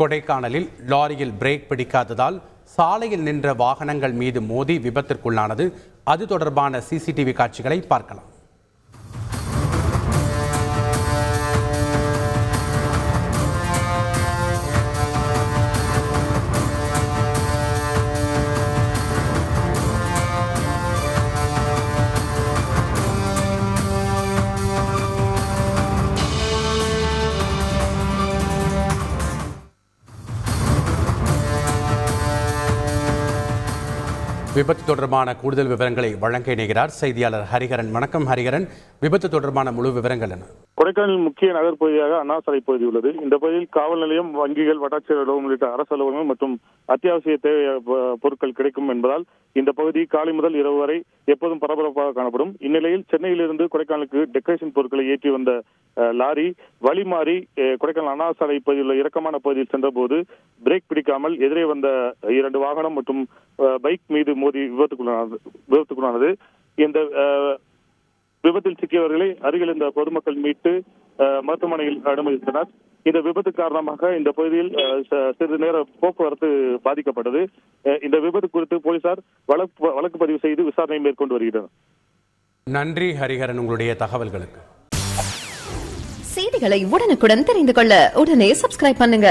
கொடைக்கானலில் லாரியில் பிரேக் பிடிக்காததால் சாலையில் நின்ற வாகனங்கள் மீது மோதி விபத்திற்குள்ளானது. அது தொடர்பான சிசிடிவி காட்சிகளை பார்க்கலாம். விபத்து தொடர்பான கூடுதல் விவரங்களை வழங்க இணைகிறார் செய்தியாளர் ஹரிஹரன். வணக்கம் ஹரிகரன் விபத்து தொடர்பான முழு விவரங்கள் என்ன? கொடைக்கானல் முக்கிய நகர்ப்பகுதியாக அண்ணாசாலை அண்ணா சாலை பகுதி உள்ளது. இந்த பகுதியில் காவல் நிலையம் வங்கிகள் வட்டாட்சியர் அலுவலகம் உள்ளிட்ட அரசு அலுவலகங்கள் மற்றும் அத்தியாவசிய தேவை பொருட்கள் கிடைக்கும் என்பதால் இந்த பகுதி காலை முதல் இரவு வரை எப்போதும் பரபரப்பாக காணப்படும். இந்நிலையில் சென்னையிலிருந்து கொடைக்கானலுக்கு டெக்கரேஷன் பொருட்களை ஏற்றி வந்த லாரி வழி மாறி கொடைக்கானல் அண்ணா சாலை பகுதியில் உள்ள இறக்கமான பகுதியில் சென்றபோது பிரேக் பிடிக்காமல் எதிரே வந்த இரண்டு வாகனம் மற்றும் பைக் மீது மோதி விபத்துக்குள்ளானது விபத்துக்குள்ளானது. இந்த விபத்தில் சிக்கியவர்களை அருகில் இருந்த பொதுமக்கள் மீட்டு மருத்துவமனையில் அனுமதித்தனர். இந்த விபத்து காரணமாக இந்த பகுதியில் சிறிது நேர போக்குவரத்து பாதிக்கப்பட்டது. இந்த விபத்து குறித்து போலீசார் வழக்கு வழக்கு பதிவு செய்து விசாரணை மேற்கொண்டு வருகின்றனர். நன்றி ஹரிஹரன் உங்களுடைய தகவல்களுக்கு. செய்திகளை உடனுக்குடன் தெரிந்து கொள்ள உடனே சப்ஸ்கிரைப் பண்ணுங்க.